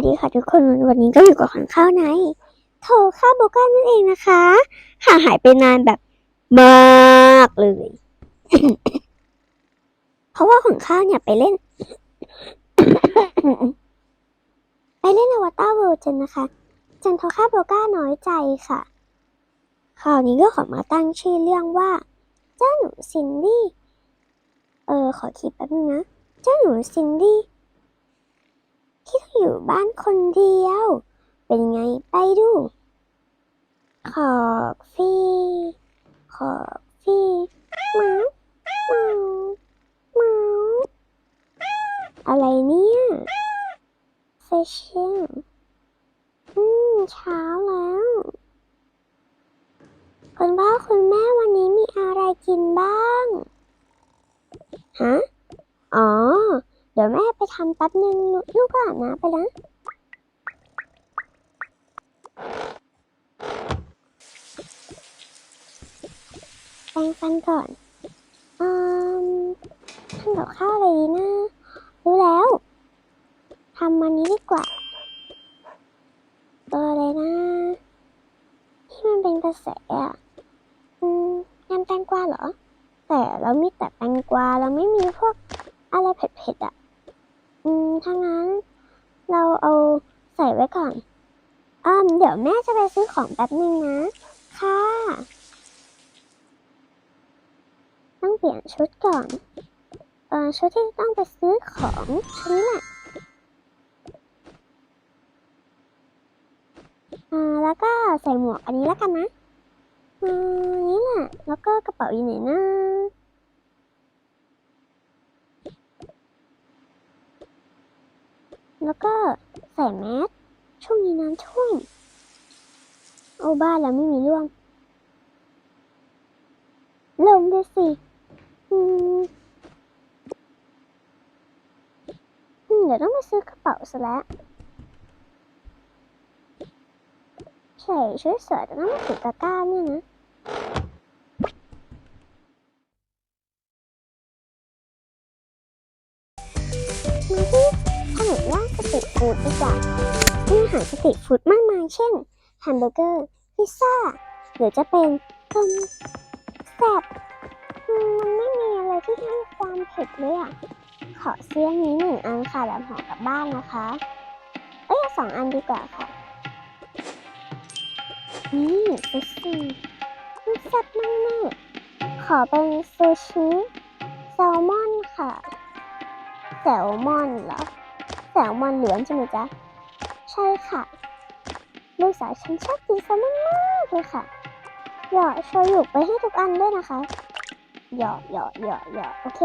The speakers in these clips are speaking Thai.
วัสดีค่ะทุกคนวันนี้ก็อยู่กับขวัญข้าวในโถข้าวโบก้านั่นเองนะคะห่างหายไปนานแบบมากเลย เพราะว่าขวัญข้าวเนี่ยไปเล่น ไปเล่นอวตารเวิลด์จนนะคะจนโทข้าวโบก้าน้อยใจค่ะคราวนี้ก็ขอมาตั้งชื่อเรื่องว่า เจ้าหนูซินดี้เออขอคิดแป๊บนึงนะเจ้าหนูซินดี้ ที่อยู่บ้านคนเดียว เป็นไงไปดู ขอบฟีขอบฟีหมาหมาหมาอะไรเนี่ยเฟชเชนอืมเช้าแล้วคุณพ่อคุณแม่วันนี้มีอะไรกินบ้าง ฮะ อ๋อ ดี๋ยวแม่ไปทำแป๊บนึงลูกก็อาบน้ำไปนะแปรงฟันก่อนอืมทำกับข้าวอะไรดีนะรู้แล้วทำมันนี้ดีกว่า ตัวอะไรนะ ที่มันเป็นกระแสอะอืมยำแตงกวาเหรอ แต่เรามีแต่แตงกวาเราไม่มีพวกอะไรเผ็ดๆอะ อืมถ้างั้น เราเอาใส่ไว้ก่อนอืมเดี๋ยวแม่จะไปซื้อของแป๊บนึงนะ ค่ะ ต้องเปลี่ยนชุดก่อนเออชุดที่ต้องไปซื้อของชุดนี้แหละอ่าแล้วก็ใส่หมวกอันนี้แล้วกันนะอ่าอันนี้แหละ แล้วก็กระเป๋าอยู่ไหนนะ แล้วก็ใส่แมสช่วงนี้น้ำท่วมโอ้บ้านเราไม่มีร่วงลงด้วยสิ อืมเดี๋ยวต้องไปซื้อกระเป๋าซะแล้วใส่ชุดสวยแต่ต้องมาถือตะกร้าเนี่ยนะ เช่นแฮมเบอร์เกอร์ พิซซ่า หรือจะเป็นต้มแซ่บมันไม่มีอะไรที่ให้ความเผ็ดเลยอะ ขอเสี้ยงนี้หนึ่งอันค่ะแบบห่อกลับบ้านนะคะ เอ้ยเอสองอันดีกว่าค่ะ นี่ซูชิมันแซ่บมากแม่ขอเป็นซูชิแซลมอนค่ะแซลมอนเหรอแซลมอนเหลืองใช่ไหมจ๊ะ ใช่ค่ะ ลูกสาวฉันชอบกินแซลมอนมากเลยค่ะหยอดโชยุไปให้ทุกอันด้วยนะคะหยอดหยอดหยอดหยอดโอเค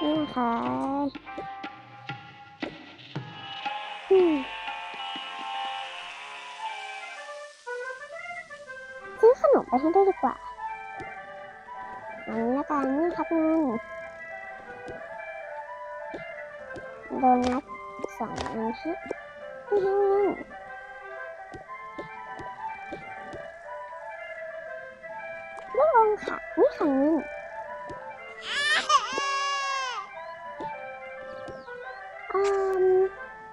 นี่นะคะซื้อขนมไปให้ด้วยดีกว่าอันนี้ละกันนี่ครับเงินโดนัทสองอันฮะ ลูกอมค่ะ นี่ค่ะเงินอืม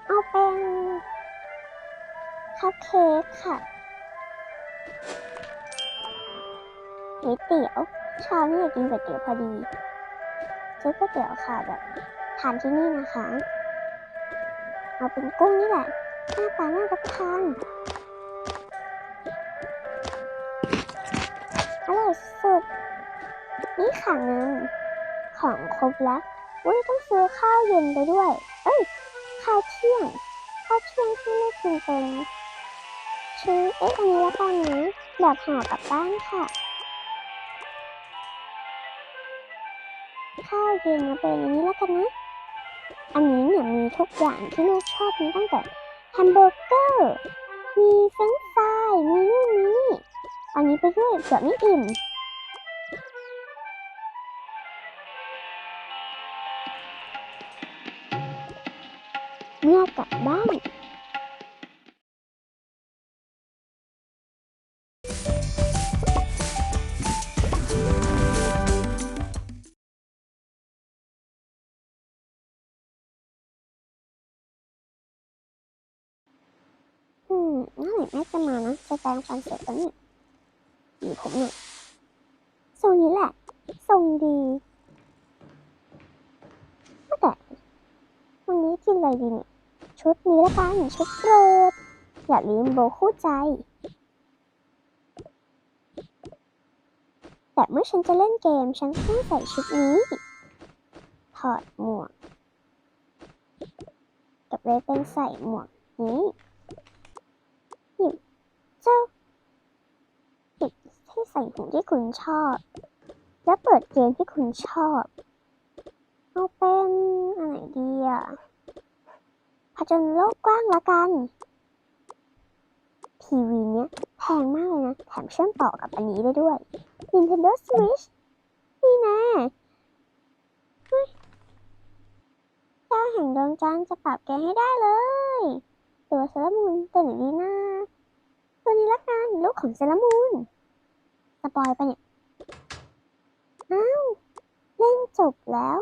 เอาเป็นคัพเค้กค่ะก๋วยเตี๋ยวช้านี่อยากกินก๋วยเตี๋ยวพอดีซื้อก๋วยเตี๋ยวค่ะแบบทานที่นี่นะคะ เอาเป็นกุ้งนี่แหละ หน้าตาน่ารับประทานอร่อยสุด นี่ค่ะเงินของครบแล้วอุ้ยต้องซื้อข้าวเย็นไปด้วย เอ้ย ข้าวเที่ยง ข้าวเที่ยงที่ไม่กินเป็นชื่อเอ๊ะอันนี้ละกันนะแบบห่อกลับบ้านค่ะ ข้าวเย็นมาเป็นอันนี้แล้วกันนะ อันนี้เนี่ยมีทุกอย่างที่ลูกชอบมีตั้งแต่ ฮมเบอร์เกอร์ มีเฟรนช์ฟรายมีนู่นมีนี่อันนี้ไปด้วยเกือไม่อิ่ม เมื่อกลับบ้าน น่าหรือแม่จะมานะจะแปรงฟันเสร็จแล้วนี่ยหรือผมเนี่ยทรงนี้แหละทรงดีว่าแต่วันนี้กินอะไรดีเนี่ยชุดนี้ละกันชุดโปรดอย่าลืมโบคู่ใจ แต่เมื่อฉันจะเล่นเกมฉันต้องใส่ชุดนี้ถอดหมวก กับเลยเป็นใส่หมวกนี้หยิบเจ้าหยิบที่ ใส่หูที่คุณชอบ และเปิดเกมที่คุณชอบ เอาเป็นอะไรดีอะผจญโลกกว้างละกัน ทีวีเนี้ยแพงมากเลยนะ แถมเชื่อมต่อกับอันนี้ได้ด้วย Nintendo Switch นี่แน่เฮ้ยเจ้าแห่งดวงจันทร์จะปรับแกให้ได้เลยตัวเซเลอรามูนตัวไหนดีนะตัวนี้ละกัน ลูกของเซเลอรามูน สปอยไปะเนี่ย อ้าว เล่นจบแล้ว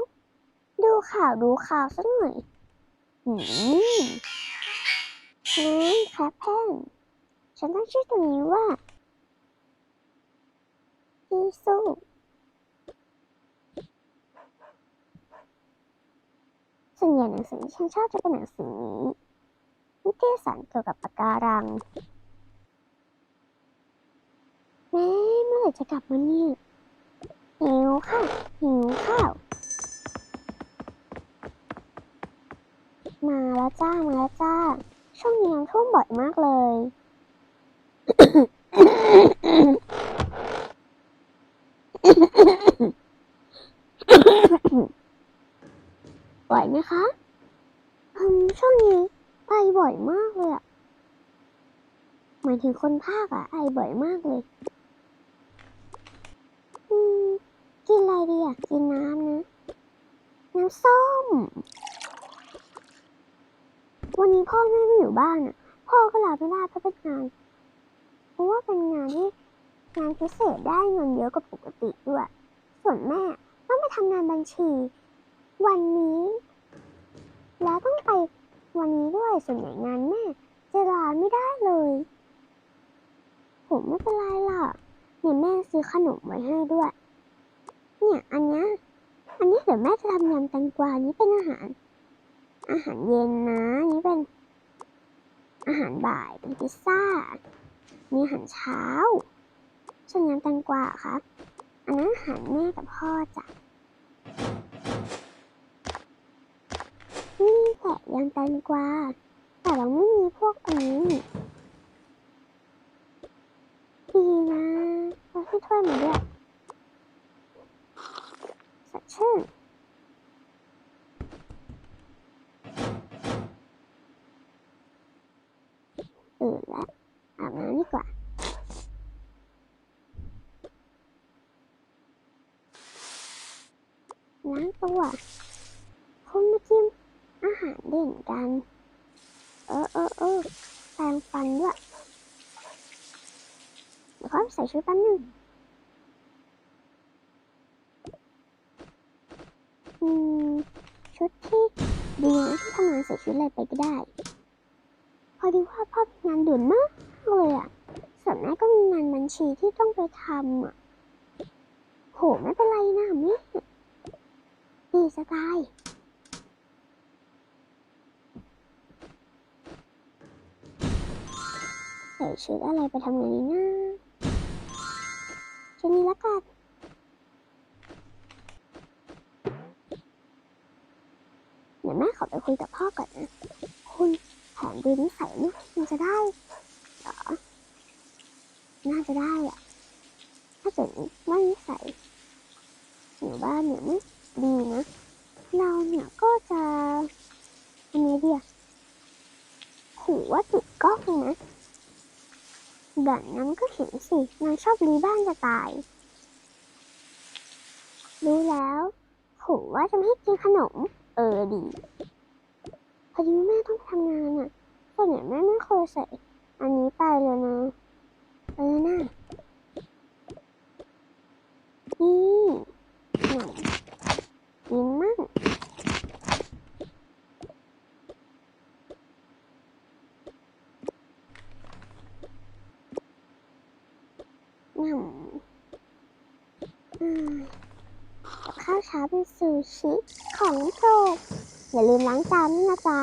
ดูข่าวดูข่าวสักหน่อยอืมนี่ครับแพนฉันตั้งชื่อตัวนี้ว่าพี่สู้ส่วนใหญ่หนังสือที่ฉันชอบจะเป็นหนังสือนี้นิตยสารเกี่ยวกับปะการัง แม่เมื่ อไหร่จะกลับมาเนี่ยหิวข้าวหิวข้าว มาแล้วจ้า มาแล้วจ้า ช่วงนี้น้ำท่วมบ่อยมากเลย บ่อยไหมคะอืมช่วงนี้ไอบ่อยมากเลยอะหมายถึงคนภาคอะไอบ่อยมากเลย อืม กินอะไรดีอะกินน้ำนะ น้ำส้ม วันนี้พ่อแม่ไม่อยู่บ้านอะ พ่อก็ลาไม่ได้เพราะเป็นงานเพราะว่าเป็นงานที่งานพิเศษได้เงินเยอะกว่าปกติด้วย ส่วนแม่ต้องไปทำงานบัญชี วันนี้ แล้วต้องไปวันนี้ด้วยส่วนใหญ่งานแม่จะลาไม่ได้เลย ผมไม่เป็นไรหรอกเนี่ยแม่ซื้อขนมไว้ให้ด้วย เนี่ยอันเนี้ย อันนี้เดี๋ยวแม่จะทำยำแตงกวานี้เป็นอาหาร อาหารเย็นนะนี้เป็น อาหารบ่ายเป็นพิซซ่า มีอาหารเช้า ส่วนยำแตงกวาอะครับอันนั้นอาหารแม่กับพ่อจ้ะนี่แต่ยำแตงกวาแต่เราไม่มีพวกอันนี้ดีนะเราให้ถ้วยมาด้วย ชื่นตื่นแล้วอาบน้ำดีกว่าล้างตัวคนมากินอาหารเด่นกัน เออเออเออแปรงฟันด้วยเดี๋ยวค่อยใส่ชุดแป๊บนึงอืม ชุดที่ดีนะที่ทำงาน ใส่ชุดอะไรไปก็ได้ พอดีว่าพ่อมีงานด่วนมากเลยอะส่วนแม่ก็มีงานบัญชีที่ต้องไปทำอะโหไม่เป็นไรนะแม่ดีสไตล์ใส่ชุดอะไรไปทำงานดีนะชุดนี้ละกันเดี๋ยวแม่ขอไปคุย ก่อนคุณแผนดีนิสัยนี่มันจะได้เหรอน่าจะได้อะถ้าเกิดว่านิสัยหรือว่าเนี่ยไม่ดีนะเราเนี่ยก็จะอันนี้เดียหูว่าติดกล้องนะแบบนั้นก็เห็นสินางชอบรีบ้านจะตาย รู้แล้วหูว่าจะไม่ให้กินขนม เออดี พอดีแม่ต้องทำงานอะแต่เนี่แม่ไม่เคยใส่ อันนี้ไปเลยนะ เออน่านี่หน่อยยิ้มมั่งหน่ำข้าวเช้าเป็นซูชิของโปรด อย่าลืมล้างจานด้วยนะจ๊ะ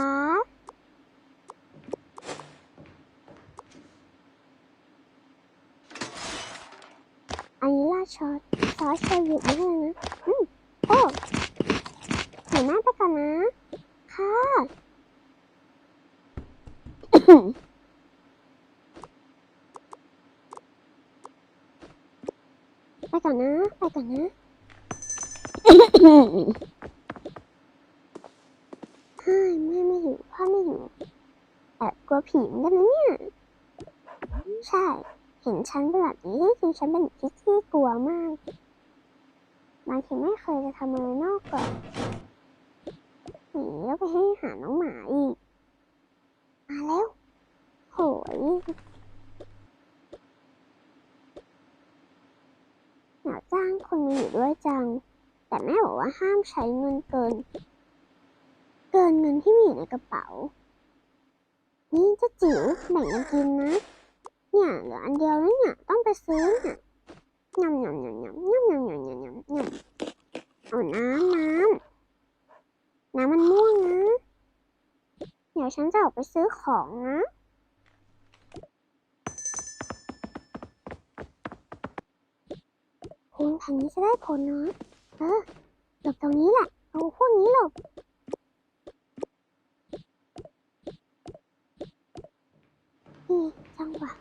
อันนี้ราดซอสซอสโชยุไม่ให้นะ อืมโอ้เดี๋ยวแม่ไปก่อนนะ ค่ะไปก่อนนะ ไปก่อนนะ ใช่แม่ไม่อยู่พ่อไม่อยู่แอบกลัว ผีเหมือนกันนะเนี่ย ใช่ เห็นฉันเป็นแบบนี้จริงๆฉันเป็นเด็กที่กลัวมากบางทีไม่เคยจะทำอะไรนอกกรอบหนีแล้วไปให้หาน้องหมาอีก มาแล้ว โหยอยากจ้างคนมาอยู่ด้วยจัง แต่แม่บอกว่าห้ามใช้เงินเกิน เกินเงินที่มีอยู่ในกระเป๋า นี่เจ้าจิ๋วแบ่งกันกินนะ เนี่ยเหลืออันเดียวแล้วเนี่ยต้องไปซื้อเนี่ยยำยำยำยำยำยำยำยำยำยำเอาน้ำน้ำน้ำมันม่วงนะ เดี๋ยวฉันจะออกไปซื้อของนะคุณแผ่นนี้จะได้ผลเนาะเออหลบตรงนี้แหละเอาพวกนี้หลบ นี่จังหวะ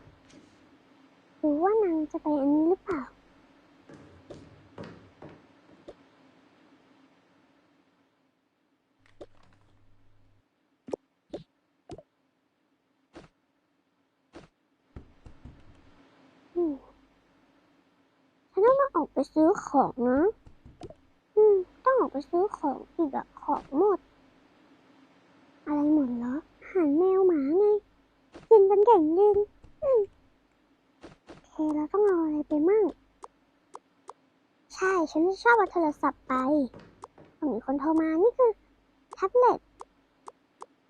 หรือว่านาง จะไปอันนี้หรือเปล่าอืมฉันต้องมาออกไปซื้อของนะ อืม ต้องออกไปซื้อของอีกอะของหมด อะไรหมดเหรออาหารแมวหมาไงกินเป็นเก่งดิน อเคเราต้องเอาอะไรไปมั่ง ใช่ ฉันชอบเอาโทรศัพท์ไปมีคนโทรมานี่คือแท็บเล็ต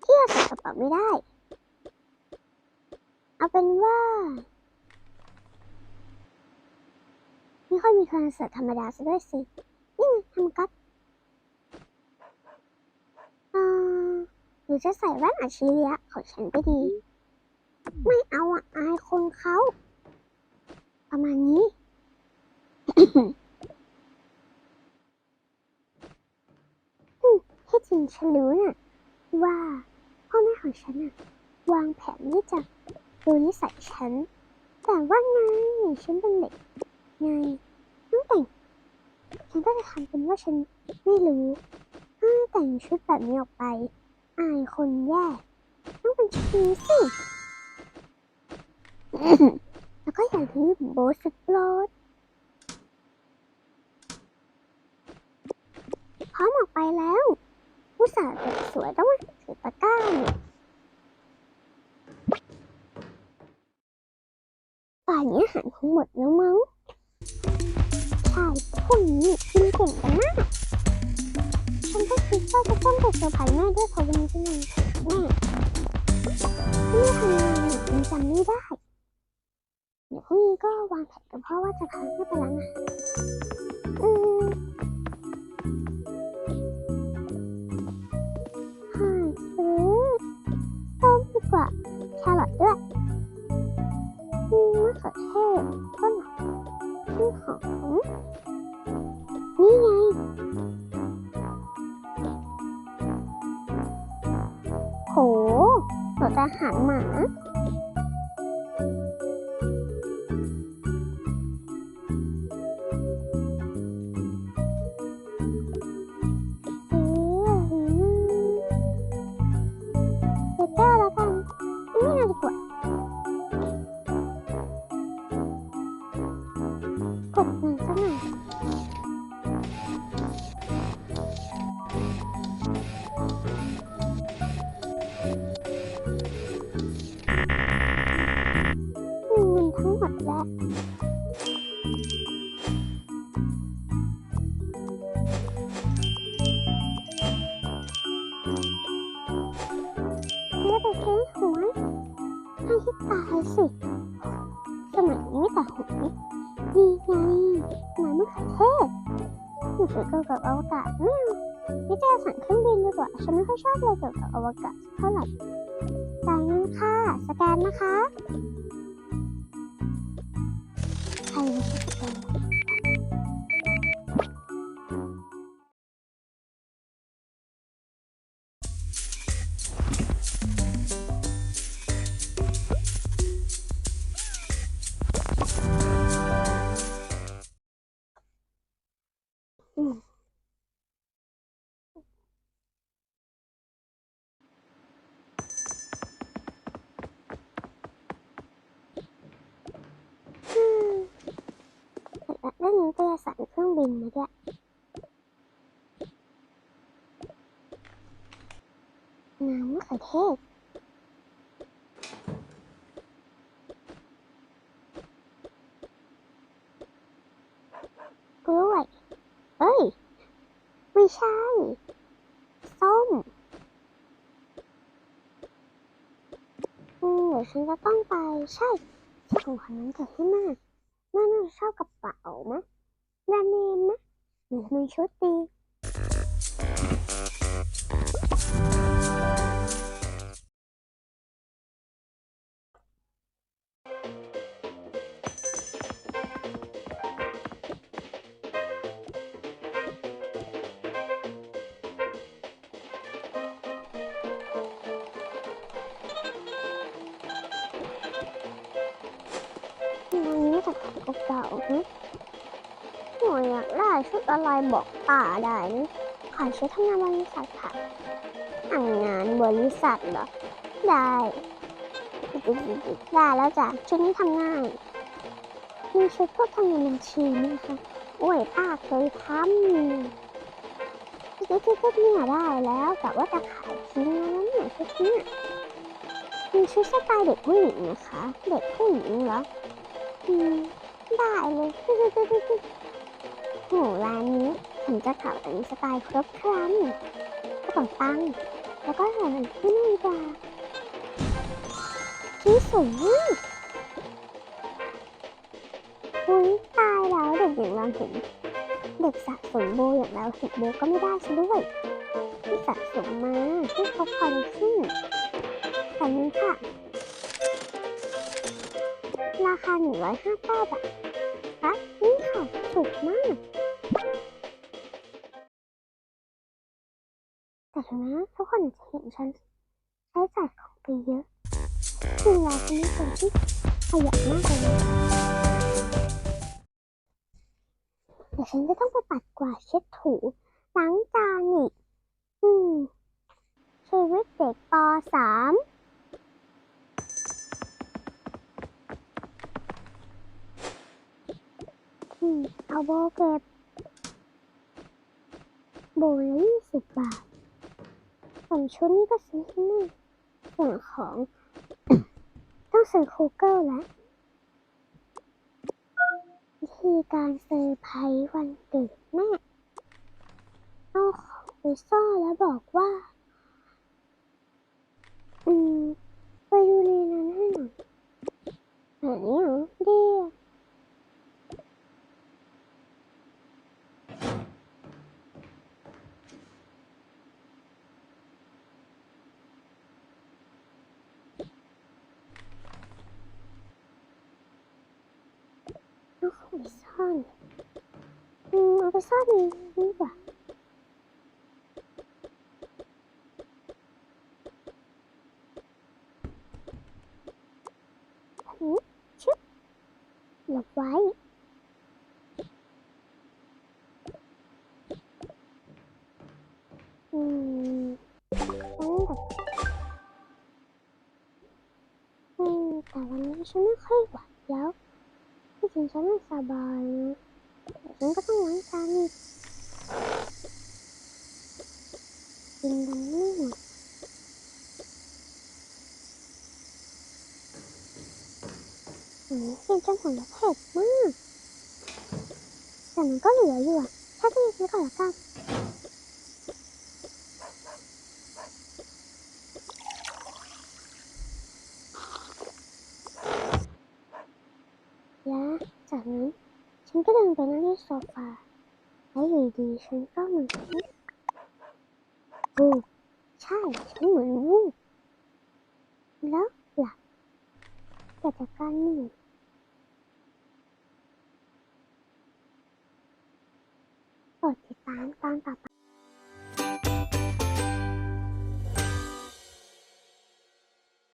ที่เราใส่กระเป๋าไม่ได้ เอาเป็นว่าไม่ค่อยมีโทรศัพท์ธรรมดาซะด้วยสิ นี่ไงทำกัดอ่าหรือจะใส่แว่นอัจฉริยะของฉันไปดี ไม่เอาอะ อายคนเขา ประมาณนี้อืมที่จริงฉันรู้น่ะ ว่าพ่อแม่ของฉันน่ะ วางแผนที่จะดูนิสัยฉัน แต่ว่าไงฉันเป็นเด็กไงต้องแต่งฉันก็จะทำเป็นว่าฉันไม่รู้ถ้าแต่งชุดแบบนี้ออกไป อายคนแย่ ต้องเป็นชุดนี้สิ แล้วก็อย่าลืมโบสโปรดพร้อมออกไปแล้วผู้สาวเด็กสวยต้องมาถือตะกร้าป่านนี้อาหารคงหมดแล้วมั้งใช่พวกนี้กินเก่งกันมากฉันก็คิดว่าจะต้องไปเซอร์ไพรส์แม่ด้วยเพราะวันนี้เป็นวันแม่ไม่ทำงานเนี่ยยังจำไม่ได้ พรุ่งนี้ก็วางแผนกับพ่อว่าจะพาแม่ไปร้านอาหารอืมหาซื้อต้มดีกว่าแครอทด้วยอืมมะเขือเทศต้นหอมต้นหอมนี่ไงโหหนูจะอาหารหมา แล้วแล้วไปซื้อหวยให้ที่ตายสิสมัยนี้มีแต่หวยดีไงน้ำมะเขือเทศหนูสนเกี่ยวกับอวกาศไม่เอานี่จะสั่งเครื่องบินดีกว่า ฉันไม่ค่อยชอบอะไรเกี่ยวกับอวกาศ เครื่องบินมาด้วยน้ำมะเขือเทศกล้วย เอ้ย ไม่ใช่ ส้มอืมเดี๋ยวฉันจะต้องไป ใช่ ใช่ของขวัญวันเกิดให้มาแม่น่าจะชอบกระเป๋าไหม แบรนด์เนมไหมหรือมีชุดดีวัน อยชุดอะไรบอกป่าได้นะขอชุดทำงานบริษัทค่ะทำงานบริษัทเหรอ ได้ได้แล้วจ้ะชุดนี้ทำง่าย มีชุดพวกทำงานบัญชีไหมคะโอ้ยป้าเคยทำชุดชุดเนี่ยได้แล้วแต่ว่าจะขายทิ้งแล้วเนี่ยชุดนี้มีชุดสไตล์เด็กผู้หญิงนะคะ เด็กผู้หญิงเหรออืมได้เลย โหร้านนี้ผมจะขายเป็นสไตล์ครบครันกระป๋าตัง แล้วก็ใส่ที่นาฬิกาที่สวยมากอุ้ยตายแล้วเด็กอย่างเราเห็น เด็กสะสมโบอย่างเราเห็นโบก็ไม่ได้ซะด้วยที่สะสมมาที่ครบคอลเลคชั่นแต่นี้ค่ะ ราคา159บาทครับนี่ค่ะ ถูกมาก แต่ถึงแม้ทุกคนจะเห็นฉันใช้จ่ายของไปเยอะจริงแล้วฉันเป็นคนที่ขยันมากเลยนะเดี๋ยวฉันจะต้องไปปัดกวาดเช็ดถูล้างจานอีกอืมชีวิตเด็กป .3 อืมเอาโบเก็บโบละยี่สิบบาท ส่วนชุดนี้ก็ซื้อที่นี่ส่วนของ ต้องซื้อคูเกิลแล้ววิธีการเซอร์ไพรส์วันเกิดแม่เอาของไปซ่อนแล้วบอกว่า อืม ไปดูในนั้นให้หน่อยแบบนี้เหรอดีอะ เอาข องไปซ่อนอืมเอาไปซ่อนในนี้ดีกว่าแบบนี้ชึบหลบไว้อืมฉันแบบอืมแต่วันนี้ฉันไม่ค่อยไหว ล้วที่จริงฉันไม่สบายแต่ฉันก็ต้องล้างจานอีกกินกันไม่หมดอืมกินจนหัวเราะเผ็ดมากแต่มันก็เหลืออยู่อะแค่กินไปก่อนละกันและจากนั้น ฉั นไปนั่งที่โซฟาและอยู่ดีฉันก็เหมือนวูบใช่ฉันเหมือนวูบแล้วหลับเกิดจากการเหนื่อยโปรดติดตามตอนต่อไป